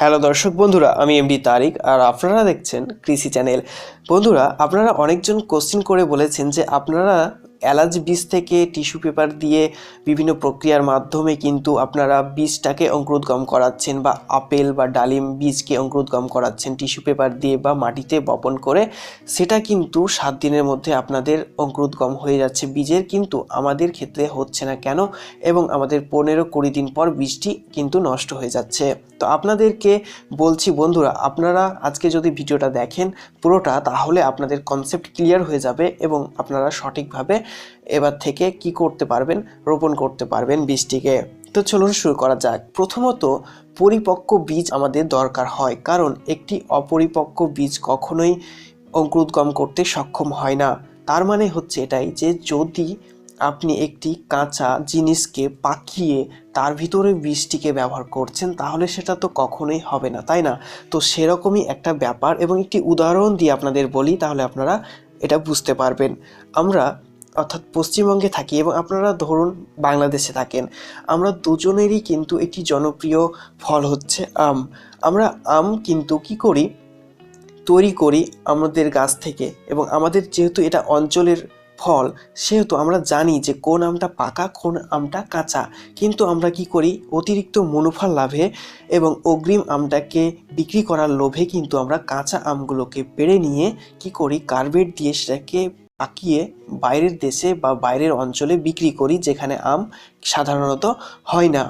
Hello দর্শক বন্ধুরা, আমি এমডি তারিক আর আপনারা দেখছেন কৃষি চ্যানেল। বন্ধুরা, আপনারা অনেকজন কোশ্চিন করে বলেছেন যে আপনারা এলাচ বীজ থেকে টিস্যু পেপার দিয়ে বিভিন্ন প্রক্রিয়ার মাধ্যমে কিন্তু আপনারা বীজটাকে অঙ্কুরোদ্গম করাচ্ছেন বা আপেল বা ডালিম বীজকে অঙ্কুরোদ্গম করাচ্ছেন টিস্যু পেপার দিয়ে বা মাটিতে বপন করে, সেটা কিন্তু সাত দিনের মধ্যে আপনাদের অঙ্কুরোদ্গম হয়ে যাচ্ছে। বীজের কিন্তু আমাদের ক্ষেত্রে হচ্ছে না কেন? এবং আমাদের পনেরো কুড়ি দিন পর বীজটি কিন্তু নষ্ট হয়ে যাচ্ছে। তো আপনাদেরকে বলছি বন্ধুরা, আপনারা আজকে যদি ভিডিওটা দেখেন পুরোটা, তাহলে আপনাদের কনসেপ্ট ক্লিয়ার হয়ে যাবে এবং আপনারা সঠিকভাবে এবার থেকে কি করতে পারবেন? রোপণ করতে পারবেন বীজটিকে। তো চলুন শুরু করা যাক। প্রথমত, পরিপক্ক বীজ আমাদের দরকার হয়, কারণ একটি অপরিপক্ক বীজ কখনোই অঙ্কুরোদ্গম করতে সক্ষম হয় না। তার মানে হচ্ছে এটাই যে, যদি আপনি একটি কাঁচা জিনিসকে পাকিয়ে তার ভিতরে বীজটিকে ব্যবহার করছেন, তাহলে সেটা তো কখনোই হবে না, তাই না? তো সেরকমই একটা ব্যাপার এবং একটি উদাহরণ দিয়ে আপনাদের বলি, তাহলে আপনারা এটা বুঝতে পারবেন। আমরা অর্থাৎ পশ্চিমবঙ্গে থাকি এবং আপনারা ধরুন বাংলাদেশে থাকেন, আমরা দুজনেরই কিন্তু একটি জনপ্রিয় ফল হচ্ছে আম। আমরা আম কিন্তু কি করি? তৈরি করি আমাদের গাছ থেকে এবং আমাদের যেহেতু এটা অঞ্চলের ফল, সেহেতু আমরা জানি যে কোন আমটা পাকা, কোন আমটা কাঁচা। কিন্তু আমরা কি করি? অতিরিক্ত মুনাফা লাভে এবং অগ্রিম আমটাকে বিক্রি করার লোভে কিন্তু আমরা কাঁচা আমগুলোকে পেড়ে নিয়ে কি করি? কার্বেট দিয়ে সেটাকে পাকিয়ে বাইরের দেশে বা বাইরের অঞ্চলে বিক্রি করি যেখানে আম সাধারণত হয় না।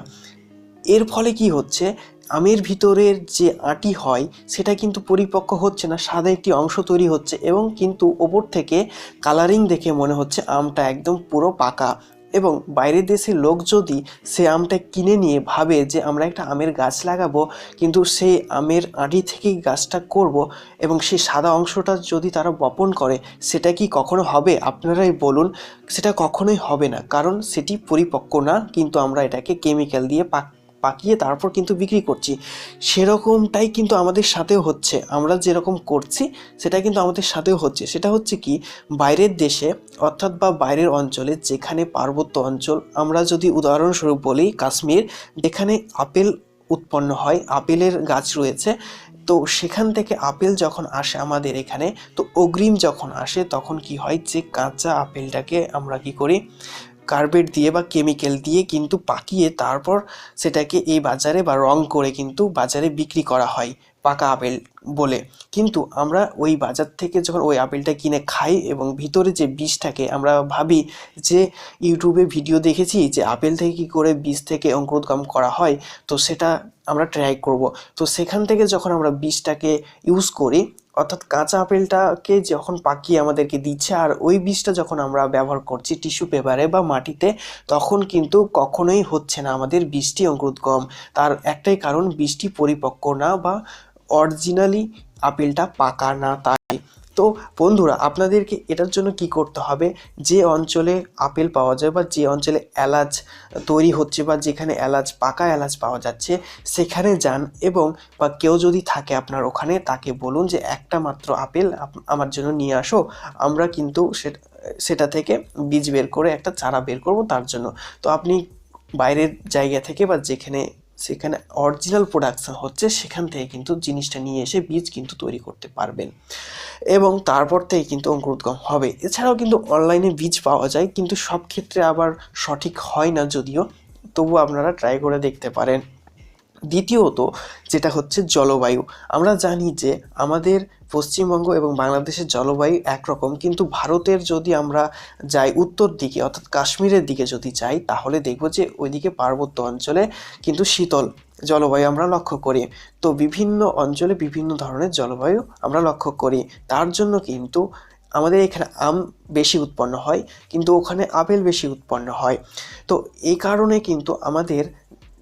এর ফলে কি হচ্ছে? আমের ভিতরের যে আটি হয়, সেটা কিন্তু পরিপক্ক হচ্ছে না, সাদা একটি অংশ তৈরি হচ্ছে এবং কিন্তু ওপর থেকে কালারিং দেখে মনে হচ্ছে আমটা একদম পুরো পাকা। এবং বাইরের দেশের লোক যদি সে আমটা কিনে নিয়ে ভাবে যে আমরা একটা আমের গাছ লাগাবো, কিন্তু সেই আমের আঁটি থেকেই গাছটা করব এবং সেই সাদা অংশটা যদি তারা বপন করে, সেটা কি কখনো হবে? আপনারাই বলুন, সেটা কখনোই হবে না। কারণ সেটি পরিপক্ক না, কিন্তু আমরা এটাকে কেমিক্যাল দিয়ে পাক পাকিয়ে তারপর কিন্তু বিক্রি করছি। সেরকমটাই কিন্তু আমাদের সাথেও হচ্ছে। আমরা যেরকম করছি, সেটা কিন্তু আমাদের সাথেও হচ্ছে। সেটা হচ্ছে কি, বাইরের দেশে অর্থাৎ বা বাইরের অঞ্চলে যেখানে পার্বত্য অঞ্চল, আমরা যদি উদাহরণস্বরূপ বলি কাশ্মীর, যেখানে আপেল উৎপন্ন হয়, আপেলের গাছ রয়েছে, তো সেখান থেকে আপেল যখন আসে আমাদের এখানে, তো অগ্রিম যখন আসে, তখন কি হয় যে কাঁচা আপেলটাকে আমরা কি করি কার্বেট দিয়ে বা কেমিক্যাল দিয়ে কিন্তু পাকিয়ে তারপর সেটাকে এই বাজারে বা রং করে কিন্তু বাজারে বিক্রি করা হয় পাকা আপেল বলে। কিন্তু আমরা ওই বাজার থেকে যখন ওই আপেলটা কিনে খাই এবং ভিতরে যে বীজটাকে আমরা ভাবি যে ইউটিউবে ভিডিও দেখেছি যে আপেল থেকে কী করে বীজ থেকে অঙ্কুরোদ্গম করা হয়, তো সেটা আমরা ট্রাই করব। তো সেখান থেকে যখন আমরা বীজটাকে ইউজ করি অর্থাৎ কাঁচা আপেলটাকে যখন পাকিয়ে আমাদেরকে দিচ্ছে, আর ওই বীজটা যখন আমরা ব্যবহার করছি টিস্যু পেপারে বা মাটিতে, তখন কিন্তু কখনোই হচ্ছে না আমাদের বীজটি অঙ্কুরোদ্গম। তার একটাই কারণ বৃষ্টি পরিপক্ক না বা অরিজিনালি আপেলটা পাকা না, তাই তো বন্ধুরা, আপনাদেরকে এটার জন্য কি করতে হবে? যে অঞ্চলে আপেল পাওয়া যায় বা যে অঞ্চলে এলাচ তৈরি হচ্ছে বা যেখানে এলাচ, পাকা এলাচ পাওয়া যাচ্ছে, সেখানে যান এবং বা কেউ যদি থাকে আপনার ওখানে, তাকে বলুন যে একটা মাত্র আপেল আপ- আমার জন্য নিয়ে আসো। আমরা কিন্তু সেটা সেটা থেকে বীজ বের করে একটা চারা বের করব তার জন্য। তো আপনি বাইরের জায়গা থেকে বা যেখানে সেখানে অরিজিনাল প্রোডাকশান হচ্ছে, সেখান থেকে কিন্তু জিনিসটা নিয়ে এসে বীজ কিন্তু তৈরি করতে পারবেন। এবং তারপর থেকে কিন্তু অঙ্কুরোদ্গম হবে। এছাড়াও কিন্তু অনলাইনে বীজ পাওয়া যায়, কিন্তু সব ক্ষেত্রে আবার সঠিক হয় না যদিও। তবু আপনারা ট্রাই করে দেখতে পারেন। দ্বিতীয়ত যেটা হচ্ছে জলবায়ু। আমরা জানি যে আমাদের পশ্চিমবঙ্গ এবং বাংলাদেশের জলবায়ু একরকম, কিন্তু ভারতের যদি আমরা যাই উত্তর দিকে, অর্থাৎ কাশ্মীরের দিকে যদি যাই, তাহলে দেখব যে ওইদিকে পার্বত্য অঞ্চলে কিন্তু শীতল জলবায়ু আমরা লক্ষ্য করি। তো বিভিন্ন অঞ্চলে বিভিন্ন ধরনের জলবায়ু আমরা লক্ষ্য করি। তার জন্য কিন্তু আমাদের এখানে আম বেশি উৎপন্ন হয়, কিন্তু ওখানে আপেল বেশি উৎপন্ন হয়। তো এই কারণে কিন্তু আমাদের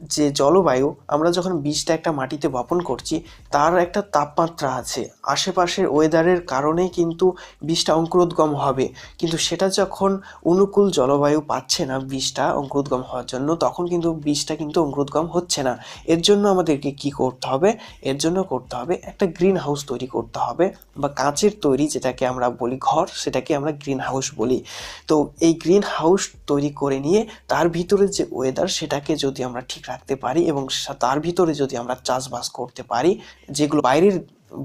যে জলবায়ু, আমরা যখন বীজটা একটা মাটিতে বপন করছি, তার একটা তাপমাত্রা আছে। আশেপাশের ওয়েদারের কারণে কিন্তু বীজটা অঙ্কুরোদ্গম হবে। কিন্তু সেটা যখন অনুকূল জলবায়ু পাচ্ছে না বীজটা অঙ্কুরোদ্গম হওয়ার জন্য, তখন কিন্তু বীজটা কিন্তু অঙ্কুরোদ্গম হচ্ছে না। এর জন্য আমাদেরকে কি করতে হবে? এর জন্য করতে হবে একটা গ্রিন হাউস তৈরি করতে হবে, বা কাঁচের তৈরি যেটাকে আমরা বলি ঘর, সেটাকে আমরা গ্রিন হাউস বলি। তো এই গ্রিন হাউস তৈরি করে নিয়ে, তার ভিতরে যে ওয়েদার, সেটাকে যদি আমরা ঠিক রাখতে পারি এবং তার ভিতরে যদি আমরা চাষবাস করতে পারি, যেগুলো বাইরের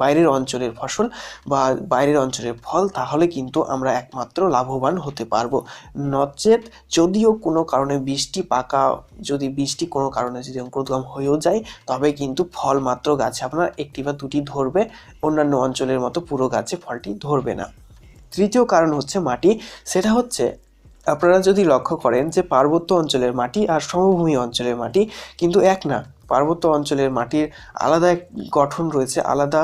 বাইরের অঞ্চলের ফসল বা বাইরের অঞ্চলের ফল, তাহলে কিন্তু আমরা একমাত্র লাভবান হতে পারব। নচেত যদিও কোনো কারণে বৃষ্টি পাকা, যদি বৃষ্টি কোনো কারণে যদি অঙ্কুরোদ্গম হয়েও যায়, তবে কিন্তু ফল মাত্র গাছে আপনার একটি বা দুটি ধরবে, অন্যান্য অঞ্চলের মতো পুরো গাছে ফলটি ধরবে না। তৃতীয় কারণ হচ্ছে মাটি, সেটা হচ্ছে আপনারা যদি লক্ষ্য করেন যে পার্বত্য অঞ্চলের মাটি আর সমভূমি অঞ্চলের মাটি কিন্তু এক না। পার্বত্য অঞ্চলের মাটির আলাদা এক গঠন রয়েছে, আলাদা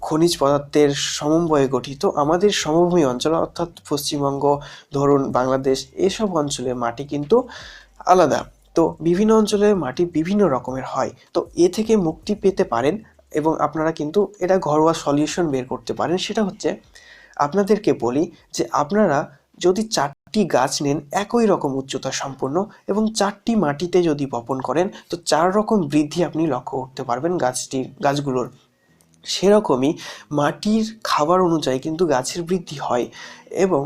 খনিজ পদার্থের সমন্বয়ে গঠিত। আমাদের সমভূমি অঞ্চল অর্থাৎ পশ্চিমবঙ্গ, ধরুন বাংলাদেশ, এসব অঞ্চলের মাটি কিন্তু আলাদা। তো বিভিন্ন অঞ্চলের মাটি বিভিন্ন রকমের হয়। তো এ থেকে মুক্তি পেতে পারেন এবং আপনারা কিন্তু এটা ঘরোয়া সলিউশন বের করতে পারেন। সেটা হচ্ছে, আপনাদেরকে বলি যে আপনারা যদি চারটি গাছ নেন, একই রকম উচ্চতা সম্পন্ন এবং চারটি মাটিতে যদি বপন করেন, তো চার রকম বৃদ্ধি আপনি লক্ষ্য করতে পারবেন গাছটির, গাছগুলোর। সেরকমই মাটির খাবার অনুযায়ী কিন্তু গাছের বৃদ্ধি হয় এবং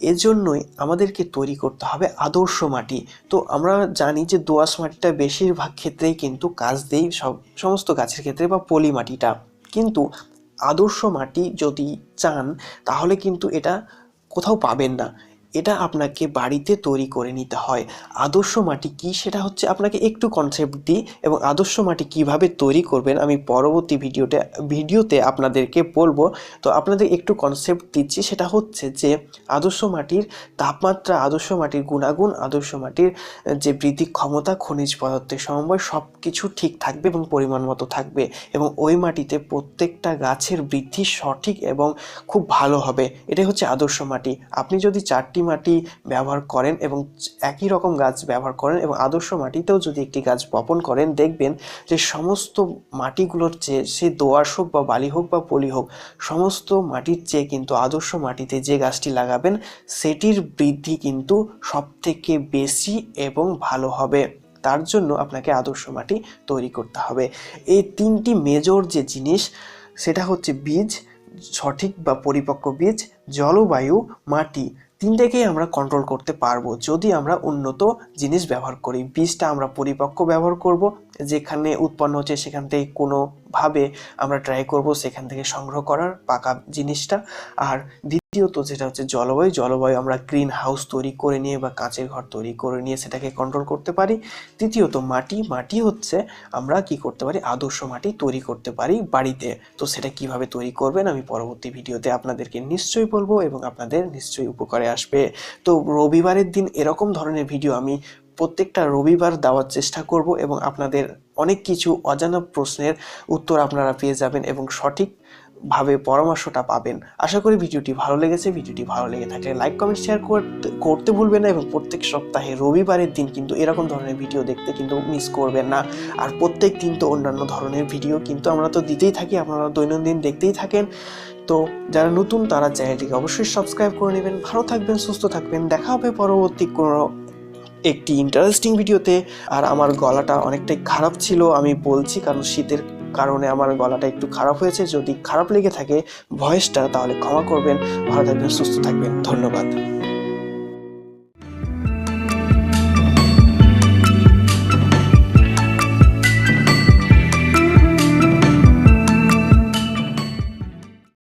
এজন্যই আমাদেরকে তৈরি করতে হবে আদর্শ মাটি। তো আমরা জানি যে দোআঁশ মাটিটা বেশিরভাগ ক্ষেত্রেই কিন্তু কাজ দেই সব, সমস্ত গাছের ক্ষেত্রে বা পলি মাটিটা। কিন্তু আদর্শ মাটি যদি চান, তাহলে কিন্তু এটা কোথাও পাবেন না। এটা আপনাকে বাড়িতে তৈরি করে নিতে হয়। আদর্শ মাটি কি? সেটা হচ্ছে আপনাকে একটু কনসেপ্ট দিই এবং আদর্শ মাটি কীভাবে তৈরি করবেন আমি পরবর্তী ভিডিওতে ভিডিওতে আপনাদেরকে বলব। তো আপনাদের একটু কনসেপ্ট দিচ্ছি, সেটা হচ্ছে যে আদর্শ মাটির তাপমাত্রা, আদর্শ মাটির গুণাগুণ, আদর্শ মাটির, যে বৃদ্ধি ক্ষমতা, খনিজ পদার্থের সমন্বয় সব কিছু ঠিক থাকবে এবং পরিমাণ মতো থাকবে এবং ওই মাটিতে প্রত্যেকটা গাছের বৃদ্ধি সঠিক এবং খুব ভালো হবে। এটাই হচ্ছে আদর্শ মাটি। আপনি যদি চারটি মাটি ব্যবহার করেন এবং একই রকম গাছ ব্যবহার করেন এবং আদর্শ মাটিতেও যদি একটি গাছ বপন করেন, দেখবেন যে সমস্ত মাটিগুলোর চেয়ে সে দোয়াশ হোক বা বালি হোক বা পলি হোক, সমস্ত মাটির চেয়ে কিন্তু আদর্শ মাটিতে যে গাছটি লাগাবেন, সেটির বৃদ্ধি কিন্তু সব থেকে বেশি এবং ভালো হবে। তার জন্য আপনাকে আদর্শ মাটি তৈরি করতে হবে। এই তিনটি মেজর যে জিনিস, সেটা হচ্ছে বীজ, সঠিক বা পরিপক্ক বীজ, জলবায়ু, মাটি। তিনটেকেই আমরা কন্ট্রোল করতে পারব, যদি আমরা উন্নত জিনিস ব্যবহার করি। বীজটা আমরা পরিপক্ক ব্যবহার করব, যেখানে উৎপন্ন হচ্ছে সেখান থেকে কোনোভাবে আমরা ট্রাই করব সেখান থেকে সংগ্রহ করার পাকা জিনিসটা। আর দ্বিতীয়ত যেটা হচ্ছে জলবায়ু জলবায়ু আমরা গ্রিন হাউস তৈরি করে নিয়ে বা কাঁচের ঘর তৈরি করে নিয়ে সেটাকে কন্ট্রোল করতে পারি। তৃতীয়ত মাটি মাটি হচ্ছে আমরা কি করতে পারি? আদর্শ মাটি তৈরি করতে পারি বাড়িতে। তো সেটা কীভাবে তৈরি করবেন আমি পরবর্তী ভিডিওতে আপনাদেরকে নিশ্চয়ই বলব এবং আপনাদের নিশ্চয়ই উপকারে আসবে। তো রবিবারের দিন এরকম ধরনের ভিডিও আমি প্রত্যেকটা রবিবার দেওয়ার চেষ্টা করব এবং আপনাদের অনেক কিছু অজানা প্রশ্নের উত্তর আপনারা পেয়ে যাবেন এবং সঠিক ভাবে পরামর্শটা পাবেন। আশা করি ভিডিওটি ভালো লেগেছে। ভিডিওটি ভালো লেগে থাকলে লাইক কমেন্ট শেয়ার করতে ভুলবেন না এবং প্রত্যেক সপ্তাহে রবিবারের দিন কিন্তু এরকম ধরনের ভিডিও দেখতে কিন্তু মিস করবেন না। আর প্রত্যেক দিন তো অন্যান্য ধরনের ভিডিও কিন্তু আমরা তো দিতেই থাকি, আপনারা দৈনন্দিন দেখতেই থাকেন। তো যারা নতুন তারা চ্যানেলটিকে অবশ্যই সাবস্ক্রাইব করে নেবেন। ভালো থাকবেন, সুস্থ থাকবেন। দেখা হবে পরবর্তী কোনো একটি ইন্টারেস্টিং ভিডিওতে আর আমার গলাটা অনেকটাই খারাপ ছিল, আমি বলছি, কারণ শীতের কারণে আমার গলাটা একটু খারাপ হয়েছে। যদি খারাপ লেগে থাকে ভয়েসটা তাহলে ক্ষমা করবেন। ভালো থাকবেন, সুস্থ থাকবেন। ধন্যবাদ।